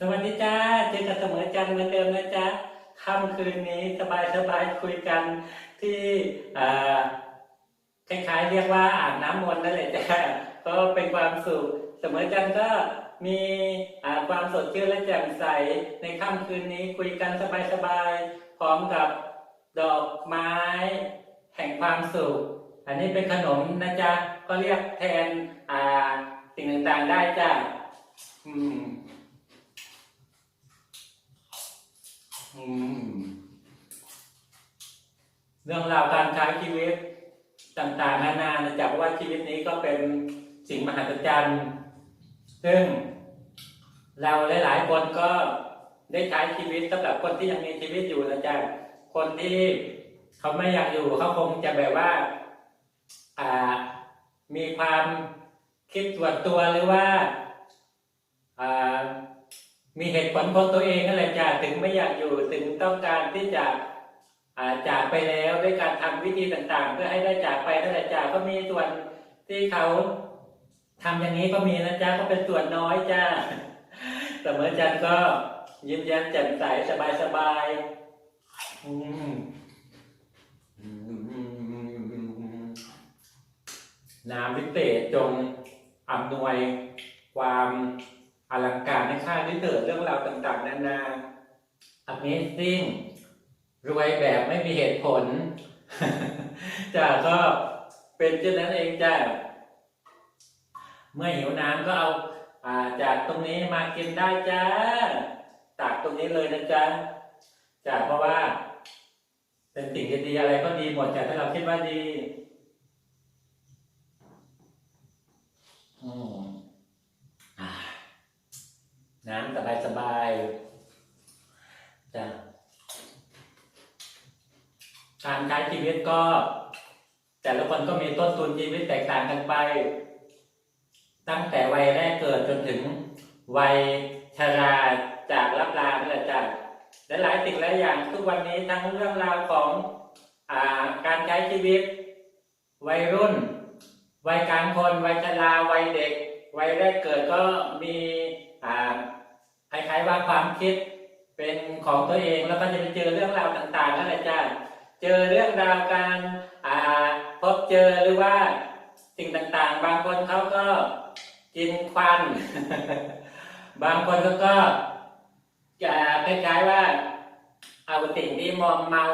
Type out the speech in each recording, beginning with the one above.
สวัสดีจ้าเจอกันเสมอจันเหมือนเดิมนะจ๊ะค่ำคืนนี้สบายสบายคุยกันที่คล้ายๆเรียกว่าอาบน้ำมนต์นั่นแหละจ้าก็เป็นความสุขเสมอจันก็มีความสดชื่นและแจ่มใสในค่ำคืนนี้คุยกันสบายๆพร้อมกับดอกไม้ แห่งความสุข อันนี้เป็นขนมนะจ๊ะก็เรียกแทนสิ่งต่างๆได้จ้ะอืม อืม เรื่องราวการใช้ชีวิตต่างๆนานานจาะว่าชีวิตนี้ก็เป็นสิ่งมหัศจรรย์ ซึ่งเราหลายๆคนก็ได้ใช้ชีวิตสำหรับคนที่ยังมีชีวิตอยู่นะจ๊ะคนที่เขาไม่อยากอยู่เขาคงจะแบบว่าอ่ามีความคิดส่วนตัวหรือว่าอ่ามีเหตุผลของตัวเองนั่นแหละจ้ะถึงไม่อยากอยู่ถึงต้องการที่จะ จากไปแล้วด้วยการทำวิธีต่างๆ เพื่อให้ได้จากไปนั่นแหละจ้ะก็มีส่วนที่เขาทำอย่างนี้ก็มีนะจ๊ะก็เป็นส่วนน้อยจ้าแต่เสมอจันก็ยิ้มแย้มแจ่มใสสบายๆอืมน้ำวิเศษจงอำนวยความอลังการในค่ายที่เกิดเรื่องราวต่าง ๆ นานา Amazing รวยแบบไม่มีเหตุผลจ้าก็เป็นเช่นนั้นเองจ้าเมื่อหิวน้ำก็เอาอาจากตรงนี้มากินได้จ้าจากตรงนี้เลยนะจ๊ะจ้าเพราะว่า เป็นสิ่งดีอะไรก็ดีหมดจ้ะถ้าเราคิดว่าดีอืมน้ำสบายสบายจ้ะ การใช้ชีวิตก็ แต่ละคนก็มีต้นทุนชีวิตแตกต่างกันไป ตั้งแต่วัยแรกเกิดจนถึงวัยชราจากรับลานี่และจ้ะและหลายสิ่งหลายอย่างทุกวันนี้ทั้งเรื่องราวของอาการใช้ชีวิต วัยรุ่น วัยกลางคน วัยชราวัยเด็ก วัยแรกเกิดก็มีคล้ายๆว่าความคิดเป็นของตัวเองแล้วก็จะไปเจอเรื่องราวต่างๆนั่นแหละจ้า เจอเรื่องราวการพบเจอหรือว่าสิ่งต่างๆ บางคนเขาก็กินควัน บางคนก็ก็จะคล้ายๆว่าเอาสิ่งที่มอมเมา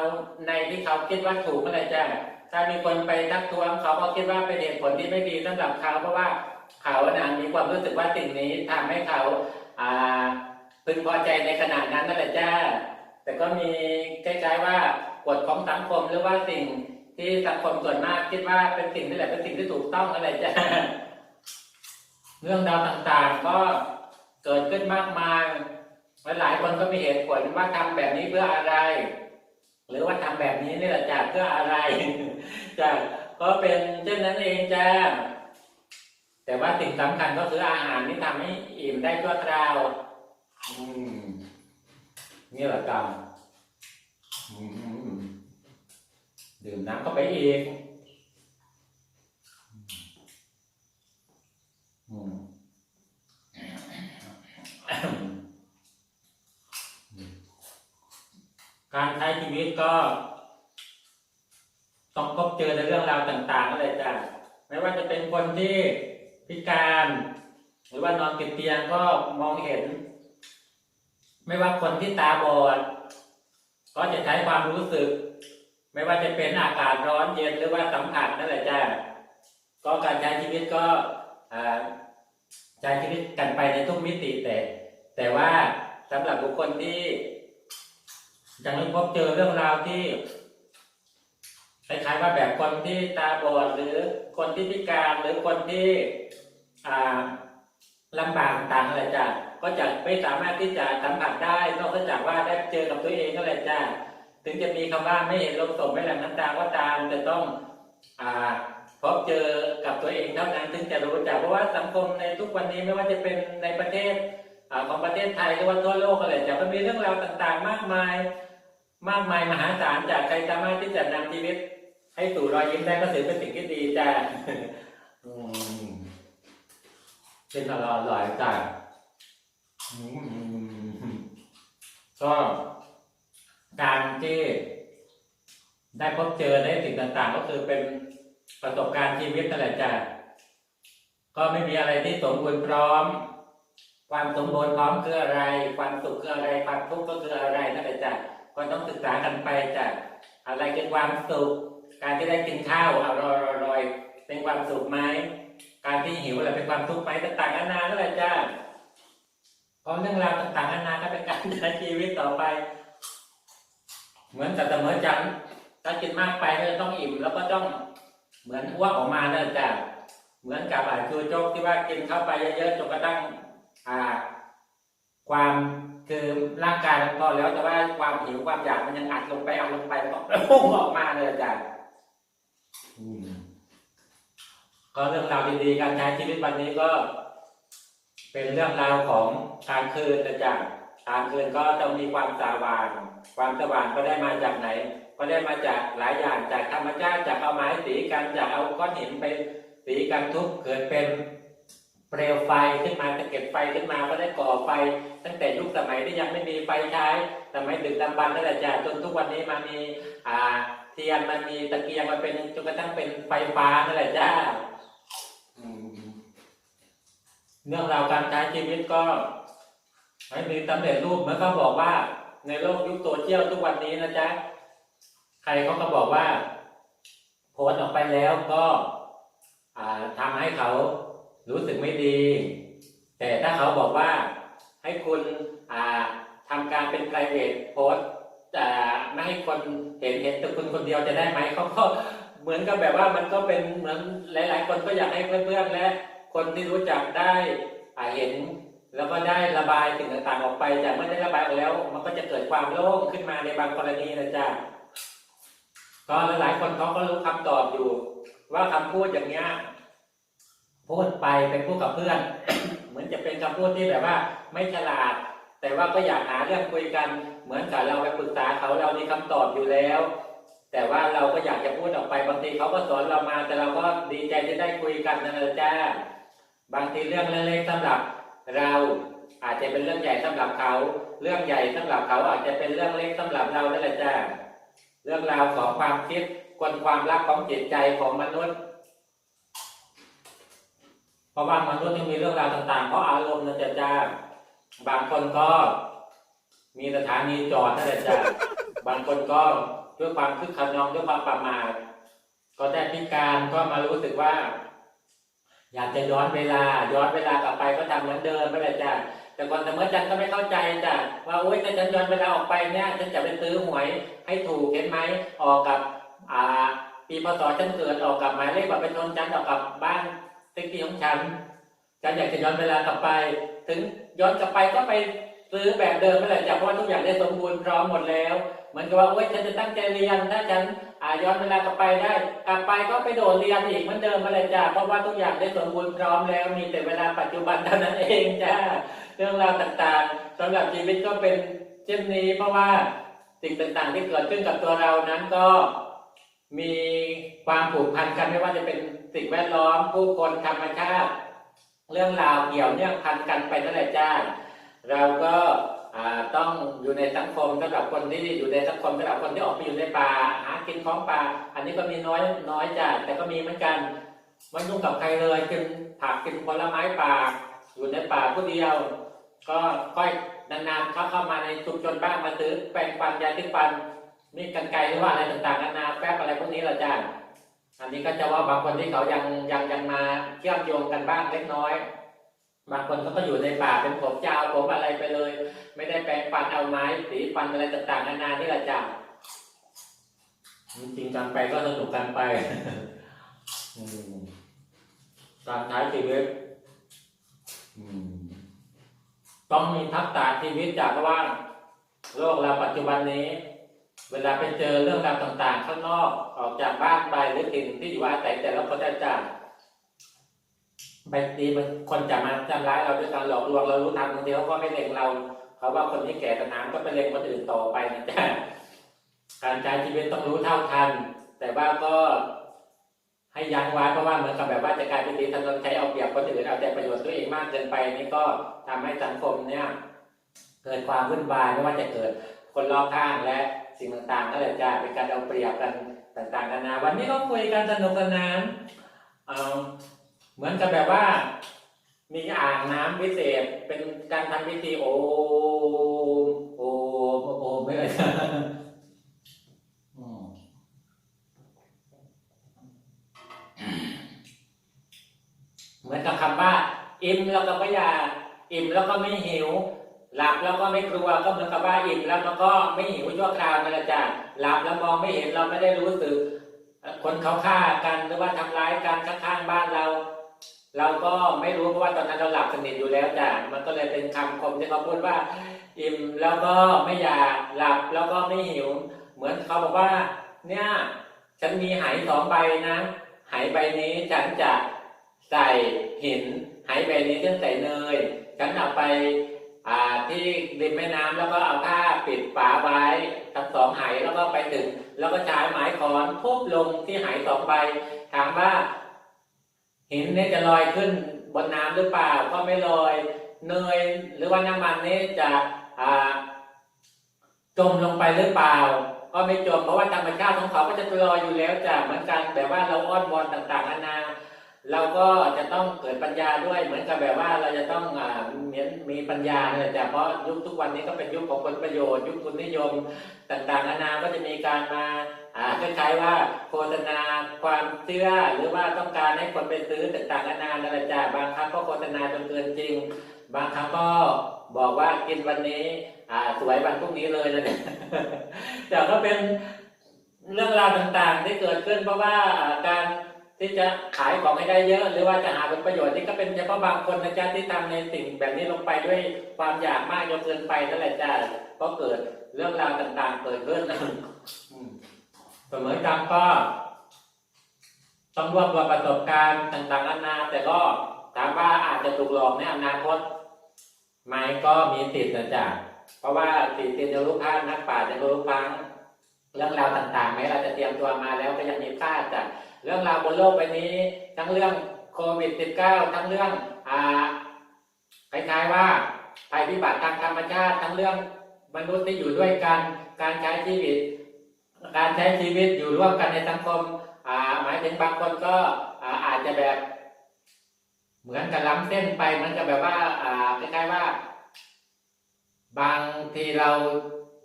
ในที่เขาคิดว่าถูกนั่นแหละจ้าถ้ามีคนไปทักท้วงเขาก็คิดว่าเป็นเหตุผลที่ไม่ดีสำหรับเขาเพราะว่าเขานะมีความรู้สึกว่าสิ่งนี้ทำให้เขาอ่าพึงพอใจในขณะนั้นนั่นแหละจ้าแต่ก็มีคล้ายๆว่า กฎของสังคมหรือว่าสิ่งที่สังคมส่วนมากคิดว่าเป็นสิ่งที่แหละเป็นสิ่งที่ถูกต้องนั่นแหละเรื่องราวต่างๆ ก็เกิดขึ้นมากมายและหลายคนก็มีเหตุผลว่าทำแบบนี้เพื่ออะไร หรือว่าทำแบบนี้นี่แหละจ้าเพื่ออะไรจาก็เป็นเช่นนั้นเองจ้าแต่ว่าสิ่งสำคัญก็คืออาหารที่ทำให้อิ่มได้ชั่วคราวอืมนี่แหละกรรม ดื่มน้ำเข้าไปอีกอืมการใช้ชีวิตก็ ต้องพบเจอในเรื่องราวต่างๆนั่นแหละจ้ะไม่ว่าจะเป็นคนที่พิการ หรือว่านอนติดเตียงก็มองเห็น ไม่ว่าคนที่ตาบอด ก็จะใช้ความรู้สึก ไม่ว่าจะเป็นอากาศร้อนเย็นหรือว่าสัมผัสนั่นแหละจ้าก็การใช้ชีวิตก็ใช้ชีวิตกันไปในทุกมิติแต่ แต่ว่าสำหรับบุคคลที่ยังไม่พบเจอเรื่องราวที่คล้ายๆว่าแบบคนที่ตาบอดหรือคนที่พิการหรือคนที่อ่าลำบากต่างอะไรจ้ะก็จะไม่สามารถที่จะสัมผัสได้นอกจากว่าได้เจอกับตัวเองก็เลยจ้ะ ถึงจะมีคำว่าไม่เห็นลมศพไม่หลั่งน้ำตาก็ตามจะต้องอ่าพบเจอกับตัวเองเท่านั้นถึงจะรู้จักเพราะว่าสังคมในทุกวันนี้ไม่ว่าจะเป็นในประเทศอของประเทศไทยหรือว่าทั่วโลกอะไรจะมีเรื่องราวต่างๆ มากมาย มากมายมหาศาลจากใครสามารถที่จะนำชีวิต ให้สู่รอยยิ้มได้ก็ถือเป็นสิ่งที่ดีจ้าอืมเป็นอร่อยๆจ้าอืมก็ การที่ได้พบเจอได้สิ่งต่างๆ ก็คือเป็นประสบการณ์ชีวิตนั่นแหละจ้ะก็ไม่มีอะไรที่สมบูรณ์พร้อม ความสมบูรณ์พร้อมคืออะไร ความสุขคืออะไร ความทุกข์ก็คืออะไรนั่นแหละจ้ะก็ต้องศึกษากันไปจ้ะอะไรคือความสุข การที่ได้กินข้าวอร่อยๆเป็นความสุขไหมการที่หิวอะไรเป็นความทุกข์ไหมต่างๆนานานั่นแหละจ้ะเพราะเรื่องราวต่างๆนานาก็เป็นการใช้ชีวิตต่อไป เหมือนกับเสมอจันถ้ากินมากไปก็จะต้องอิ่มแล้วก็ต้องเหมือนอ้วกออกมาเนั่นแหละจ้ะเหมือนกับอ่าคือโจ๊กที่ว่ากินเข้าไปเยอะๆจนกระทั่งอ่า ความคือร่างกายมันพอแล้วแต่ว่าความหิวความอยากมันยังอัดลงไปอัดลงไปแล้วก็พุ่งออกมาเลยอาจารย์ก็เรื่องราวดีๆการใช้ชีวิตวันนี้ก็ เป็นเรื่องราวของกางคืนนะจ๊ะ กลางคืนก็ต้องมีความสว่าง ความสว่างก็ได้มาจากไหน ก็ได้มาจากหลายอย่างจากธรรมชาติจากเอาไม้สีกันจากเอาก้อนหินไปสีกันทุบเกิดเป็นเปลวไฟขึ้นมาตะเก็บไฟขึ้นมาก็ได้ก่อไฟ ตั้งแต่ยุคสมัยที่ยังไม่มีไฟใช้สมัยดึกดำบรรพ์นั่นแหละจ้ะจนทุกวันนี้มามีอ่าเทียนมันมีตะเกียงมันเป็นจนกระทั่งเป็นไฟฟ้านั่นแหละจ้าอืมเรื่องราวการใช้ชีวิตก็ ไม่มีสำเร็จรูปเมือนเขาบอกว่า ในโลกยุคโซเชียลทุกวันนี้นะจ๊ะใครเขาก็บอกว่า โพสต์ออกไปแล้วก็อ่าทำให้เขารู้สึกไม่ดี แต่ถ้าเขาบอกว่าให้คุณอ่าทำการเป็น private post แต่ไม่ให้คนเห็นเห็นแต่คุณคนเดียวจะได้ไหมเขาก็เหมือนกับแบบว่ามันก็เป็นเหมือนหลาย ๆ คนก็อยากให้เพื่อนๆและคนที่รู้จักได้เห็น แล้วก็ได้ระบายสิ่งต่างๆออกไปจากเมื่อได้ระบายออกแล้ว มันก็จะเกิดความโล่งขึ้นมาในบางกรณีนะจ๊ะก็หลายคนเขาก็รู้คำตอบอยู่ ว่าคำพูดอย่างเนี้ยพูดไปเป็นพูดกับเพื่อน เหมือนจะเป็นคำพูดที่แบบว่า ไม่ฉลาด แต่ว่าก็อยากหาเรื่องคุยกัน เหมือนกับเราไปปรึกษาเขาเรามีคำตอบอยู่แล้ว แต่ว่าเราก็อยากจะพูดออกไปบางทีเขาก็สอนเรามา แต่เราก็ดีใจที่ได้คุยกันนะจ้าบางทีเรื่องเล็กๆสำหรับ เราอาจจะเป็นเรื่องใหญ่สำหรับเขา เรื่องใหญ่สำหรับเขาอาจจะเป็นเรื่องเล็กสำหรับเรานั่นแหละจ้าเรื่องราวของความคิดคนความรักของจิตใจของมนุษย์ เพราะว่ามนุษย์ยังมีเรื่องราวต่างๆ เพราะอารมณ์นะจ๊ะจ้าบางคนก็มีสถานีจอดนั่นแหละจ้าบางคนก็ด้วยความคึกขนองด้วยความประมาทก็ได้พิการก็มารู้สึกว่า อยากจะย้อนเวลา ย้อนเวลากลับไปก็ทำเหมือนเดิมนั่นแหละจ้าแต่ก่อนเสมอจันต์ก็ไม่เข้าใจจ้ะว่าโอ๊ยถ้าฉันย้อนเวลาออกไปเนี่ยฉันจะไปซื้อหวยให้ถูกเห็นไหมออกกับอ่าปีพศฉันเกิดออกกับหมายเลขบัตรประชาชนฉันออกกับบ้านเลขที่ของฉันฉันอยากจะย้อนเวลากลับไป ถึงย้อนกลับไปก็ไปซื้อแบบเดิมนั่นแหละจ้ะเพราะว่าทุกอย่างได้สมบูรณ์พร้อมหมดแล้ว เหมือนกับว่าโอ๊ยฉันจะตั้งใจเรียนถ้าฉันย้อนเวลากลับไปได้ กลับไปก็ไปโดดเรียนอีกเหมือนเดิมนั่นแหละจ้ะเพราะว่าทุกอย่างได้สมบูรณ์พร้อมแล้วมีแต่เวลาปัจจุบันเท่านั้นเองจ้าเรื่องราวต่างๆสำหรับชีวิตก็เป็นเช่นนี้ เพราะว่าสิ่งต่างๆที่เกิดขึ้นกับตัวเรานั้นก็มีความผูกพันกันไม่ว่าจะเป็นสิ่งแวดล้อมผู้คนธรรมชาติเรื่องราวเกี่ยวเนื่องพันกันไปนั่นแหละจ้าเราก็ ต้องอยู่ในสังคมสำหรับคนที่อยู่ในสังคมสำหรับคนที่ออกไปอยู่ในป่าหากินของป่า อันนี้ก็มีน้อยน้อยจ้าแต่ก็มีเหมือนกันไม่ยุ่งกับใครเลยกินผักกินผลไม้ป่า อยู่ในป่าผู้เดียว ก็ค่อยนานๆเขาเข้ามาในชุมชนบ้างมาซื้อแปรงฟันยาที่ฟันมีกันไกหรือว่าอะไรต่างๆนานาแป๊บอะไรพวกนี้แหละจ้าอันนี้ก็จะว่าบางคนที่เขายังยังยังมาเชื่อมโยงกันบ้างเล็กน้อย บางคนเขาก็อยู่ในป่าเป็นผมเจ้าผมอะไรไปเลย ไม่ได้แปรงฟันเอาไม้สีฟันอะไรต่างๆนานานี่แหละจ้าจริงๆกันไปก็สนุกกันไปอืมการใช้ชีวิตต้องมีทักษะชีวิตจากเพราะว่าโลกเราปัจจุบันนี้ เวลาไปเจอเรื่องราวต่างๆ ข้างนอกออกจากบ้านไปหรือถิ่นที่อยู่อาศัยแต่ละคนได้จาก บางทีมันคนจะมาทำร้ายเราด้วยการหลอกลวงเรารู้ทันบางทีเขาก็ไม่เล็งเราเขาว่าคนนี้แก่ตนานก็ไปเล็งคนอื่นต่อไปนะจ๊ะการใช้ชีวิตต้องรู้เท่าทัน แต่ว่าก็ให้ยั้งไว้เพราะว่าเหมือนกับแบบว่าจะกลายเป็นตีถนนใช้เอาเปรียบคนอื่นเอาแต่ประโยชน์ตัวเองมากเกินไปนี่ก็ทำให้สังคมเนี่ยเกิดความวุ่นวายไม่ว่าจะเกิดคนรอบข้างและสิ่งต่างๆนั่นแหละจะเป็นการเอาเปรียบกันต่างๆกันนาวันนี้ก็คุยกันสนุกสนาน เหมือนกับแบบว่า มีอ่างน้ำพิเศษเป็นการทำพิธีโอมโอมโอมไม่เลยเหมือนกับคำว่า อิ่มแล้วก็ไม่อยากอิ่มแล้วก็ไม่หิว หลับแล้วก็ไม่กลัวก็เหมือนกับว่าอิ่มแล้วมันก็ไม่หิวชั่วคราวนั่นแหละจ้ะหลับแล้วมองไม่เห็นเราไม่ได้รู้สึกคนเขาฆ่ากันหรือว่าทำร้ายกันข้างๆบ้านเรา เราก็ไม่รู้เพราะว่าตอนนั้นเราหลับสนิทอยู่แล้วจ้ะมันก็เลยเป็นคำคมที่เขาพูดว่า อิ่มแล้วก็ไม่อยากหลับแล้วก็ไม่หิว เหมือนเขาบอกว่า เนี่ยฉันมีไหสองใบนะไหใบนี้ฉันจะใส่หินไหใบนี้ฉันใส่เนยฉันเอาไปาที่ริมแม่น้ำแล้วก็เอาผ้าปิดฝาไว้ทั้งสองไหแล้วก็ไปถึง แล้วก็ใช้ไม้ค้อนทุบลงที่ไหสองใบถามว่า หินเนี่ยจะลอยขึ้นบนน้ำหรือเปล่าก็ไม่ลอยเนยหรือว่าน้ำมันนี่จะจมลงไปหรือเปล่า ก็ไม่จมเพราะว่าธรรมชาติของเขาก็จะลอยอยู่แล้วจ้ะเหมือนกันแบบว่าเราอ้อนวอนต่างๆนานาเราก็จะต้องเกิดปัญญาด้วยเหมือนกับแบบว่าเราจะต้องอ่ามีมีปัญญาเนี่ยจ้ะเพราะยุคทุกวันนี้ก็เป็นยุคของผลประโยชน์ ยุคทุนนิยมต่างๆนานาก็จะมีการมา คล้ายๆว่าโฆษณาความเชื่อหรือว่าต้องการให้คนไปซื้อต่างๆนานานั่นแหละจ้ะบางครั้งก็โฆษณาจนเกินจริง บางครั้งก็บอกว่ากินวันนี้อ่าสวยวันพรุ่งนี้เลยนะเนี่ยแต่ก็เป็นเรื่องราวต่างๆที่เกิดขึ้น เพราะว่าการที่จะขายของให้ได้เยอะ หรือว่าจะหาผลประโยชน์นี่ก็เป็นเฉพาะบางคนนะจ๊ะที่ทำในสิ่งแบบนี้ลงไปด้วยความอยากมากจนเกินไปนั่นแหละจ้ะก็เกิดเรื่องราวต่างๆเกิดขึ้น สมอจำก็ต้องรวบรวมประสบการณ์ต่างๆนานาแต่ก็ถามว่าอาจจะถูกหลอกในอนาคตไหมก็มีติดนะจ๊ะเพราะว่าติดติดจะรู้พลาดนักป่าจะรู้พลังเรื่องราวต่างๆแม้เราจะเตรียมตัวมาแล้วก็ยังมีพลาดจากเรื่องราวบนโลกใบนี้ ทั้งเรื่องโควิด -19 ทั้งเรื่องอ่าคล้ายๆว่าภัยพิบัติทางธรรมชาติ ทั้งเรื่องมนุษย์ที่อยู่ด้วยกัน การใช้ชีวิต การใช้ชีวิตอยู่ร่วมกันในสังคมหมายถึงบางคนก็อาจจะแบบ เหมือนกับล้ำเส้นไปมือนกับแบบว่าอ่าคล้ายๆว่า บางทีเรา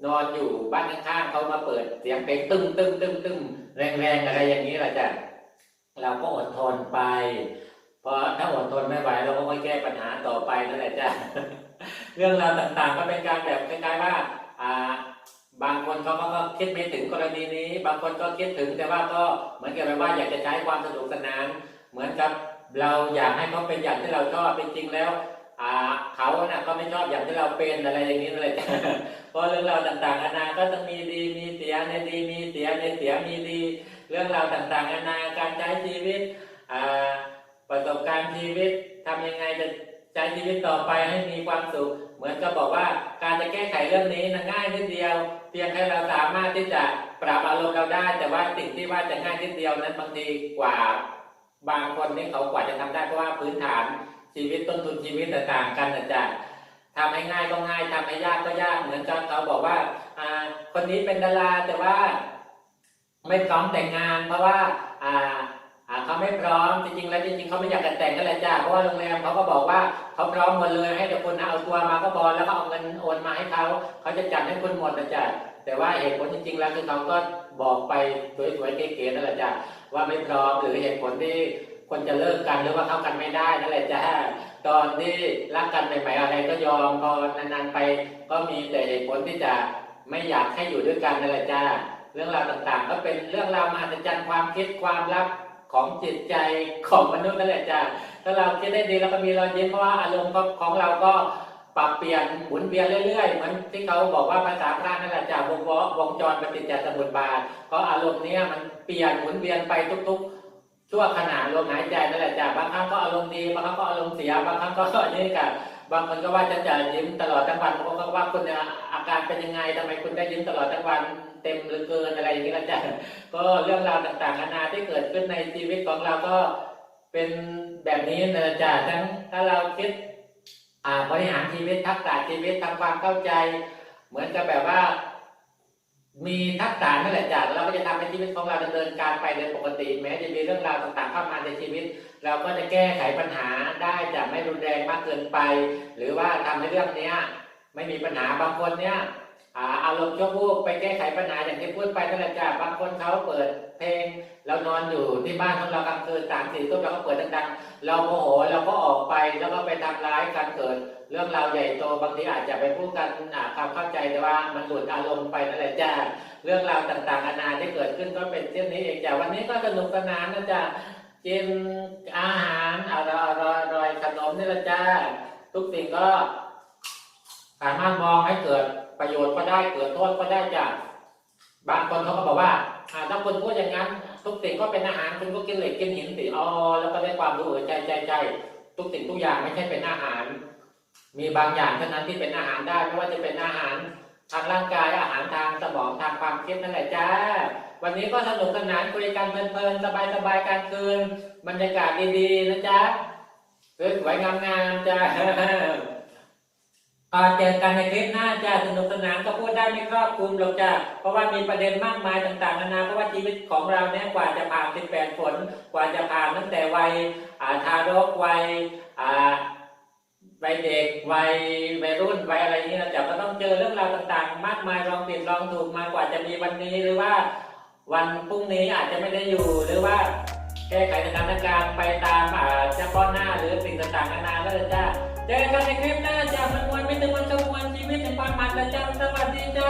นอนอยู่บ้านข้างๆเขามาเปิดเสียงเพลงตึ้มตึ้มตึ้มตึ้มแรงๆอะไรอย่างนี้แหละจ้ะเราก็อดทนไปพราะถ้าอดทนไม่ไหวเราก็ค่อยแก้ปัญหาต่อไปนั่นแหละจ้ะเรื่องราวต่างๆก็เป็นการแบบคล้ายๆว่าอ่า บางคนเขาก็คิดไม่ถึงกรณีนี้ บางคนก็คิดถึงแต่ว่าก็เหมือนกับแบบว่าอยากจะใช้ความสนุกสนาน เหมือนกับเราอยากให้เขาเป็นอย่างที่เราชอบเป็นจริงแล้วอ่าเขาน่ะก็ไม่ชอบอย่างที่เราเป็นอะไรอย่างนี้นั่นแหละเพราะเรื่องราวต่างๆนานาก็ต้องมีดีมีเสียในดีมีเสียในเสียมีดี เรื่องราวต่างๆนานาการใช้ชีวิตประสบการณ์ชีวิตทำยังไงจะใช้ชีวิตต่อไปให้มีความสุข เหมือนกับบอกว่าการจะแก้ไขเรื่องนี้นะง่ายนิดเดียว เพียงแค่เราสามารถที่จะปรับอารมณ์เราได้ แต่ว่าสิ่งที่ว่าจะง่ายนิดเดียวนั้นบางทีกว่าบางคนนี่เขากว่าจะทำได้เพราะว่าพื้นฐานชีวิตต้นทุนชีวิตต่างกันนะจ๊ะทำให้ง่ายก็ง่ายทำให้ยากก็ยากเหมือนกับเขาบอกว่าคนนี้เป็นดาราแต่ว่า ไม่พร้อมแต่งงานเพราะว่า เขาไม่พร้อมจริงๆแล้วจริงๆเขาไม่อยากจะแต่งกันแหละจ้าเพราะว่าโรงแรมเขาก็บอกว่าเขาพร้อมหมดเลยให้แต่คนเอาตัวมาก็พอลแล้วก็เอาเงินโอนมาให้เขาเขาจะจัดให้คุณหมดนะจ๊ะแต่ว่าเหตุผลจริงๆแล้วคือเขาก็บอกไปสวยๆเก๋ๆนั่นแหละจ้ะว่าไม่พร้อมหรือเหตุผลที่คนจะเลิกกันหรือว่าเข้ากันไม่ได้นั่นแหละจ้ะตอนที่รักกันใหม่ๆอะไรก็ยอมพอนานๆไป ก็มีแต่เหตุผลที่จะไม่อยากให้อยู่ด้วยกันนั่นแหละจ้าเรื่องราวต่างๆ ก็เป็นเรื่องราวมหัศจรรย์ความคิดความลับ ของจิตใจของมนุษย์นั่นแหละจ้าถ้าเราคิดได้ดีแล้วก็มีรอยยิ้มเพราะว่าอารมณ์ของเราก็ปรับเปลี่ยนหมุนเวียนเรื่อยๆเหมือนที่เขาบอกว่าภาษาพระนั่นแหละจ้าวงววงจรปฏิจจสมุปบาทเพราะอารมณ์เนี้ยมันเปลี่ยนหมุนเวียนไปทุก ๆ ชั่วขณะลมหายใจนั่นแหละจ้ะบางครั้งก็อารมณ์ดีบางครั้งก็อารมณ์เสียบางครั้งก็นี่กับบางคนก็ว่าจะจะยิ้มตลอดทั้งวันบางคนก็ว่าคุณเนี่ย การเป็นยังไงทำไมคุณได้ยิ้มตลอดทั้งวันเต็มเหลือเกินอะไรอย่างนี้ละจ้ะก็เรื่องราวต่างๆนานาที่เกิดขึ้นในชีวิตของเราก็เป็นแบบนี้นะจ้ะทั้งถ้าเราคิดบริหารชีวิตทักษะชีวิตทำความเข้าใจ เหมือนกับแบบว่า มีทักษะนั่นแหละจ้ะเราก็จะทำให้ชีวิตของเราดำเนินการไปโดยปกติ แม้จะมีเรื่องราวต่างๆเข้ามาในชีวิต เราก็จะแก้ไขปัญหาได้จะไม่รุนแรงมากเกินไป หรือว่าทำให้เรื่องเนี้ย ไม่มีปัญหาบางคนเนี้ยอารมณ์ชั่ววูบไปแก้ไขปัญหาอย่างที่พูดไปนั่นแหละจ้ะบางคนเขาเปิดเพลงเรานอนอยู่ที่บ้านของเรากลางคืนสามสี่ทุ่มเราก็เปิดดังๆเราโมโหเราก็ออกไปแล้วก็ไปทำร้ายกันเกิด เรื่องราวใหญ่โตบางทีอาจจะไปพูดกันความเข้าใจแต่ว่ามันหลุดอารมณ์ไปนั่นแหละจ้ะเรื่องราวต่างๆนานาที่เกิดขึ้นก็เป็นเช่นนี้เองจ้ะวันนี้ก็สนุกสนานนะจ๊ะกินอาหารอร่อยอร่อยขนมนี่แหละจ้าทุกสิ่งก็ สามารถมองให้เกิดประโยชน์ก็ได้เกิดโทษก็ได้จ้ะบางคนเขาก็บอกว่าถ้าคุณพูดอย่างนั้น ทุกสิ่งก็เป็นอาหารคุณก็กินเหล็กกินหินสิอ๋อแล้วก็ได้ความรู้ใจใจใจทุกสิ่งทุกอย่างไม่ใช่เป็นอาหาร มีบางอย่างเท่านั้นที่เป็นอาหารได้ไม่ว่าจะเป็นอาหารทางร่างกายอาหารทางสมองทางความคิดนั่นแหละจ้า วันนี้ก็สนุกสนานคุยกันเพลินๆสบายๆกางคืนบรรยากาศดีๆนะจ๊ะสวยๆงามๆจ้า ก็เจอกันในคลิปหน้าจ้าสนุกสนานก็พูดได้ไม่ครอบคลุมหรอกจ้าเพราะว่ามีประเด็นมากมายต่างๆนานาเพราะว่าชีวิตของเราเนี่ยกว่าจะผ่าน18ฝนกว่าจะผ่านตั้งแต่วัยอาทารกวัยอาวัยเด็กวัยวัยรุ่นวัยอะไรนี้นะจ๊ะก็ต้องเจอเรื่องราวต่างๆ มากมายลองผิดลองถูกมากว่าจะมีวันนี้หรือว่า วันพรุ่งนี้อาจจะไม่ได้อยู่หรือว่าแก้ไขสถานการณ์ไปตามอ่าเฉพาะหน้าหรือสิ่งต่างๆนานาแล้วจ้า เจอกันในคลิปหน้าจ้ามันมวนไม่ถึงวันขบวนชีวิตในความมันและจ้าสวัสดีจ้า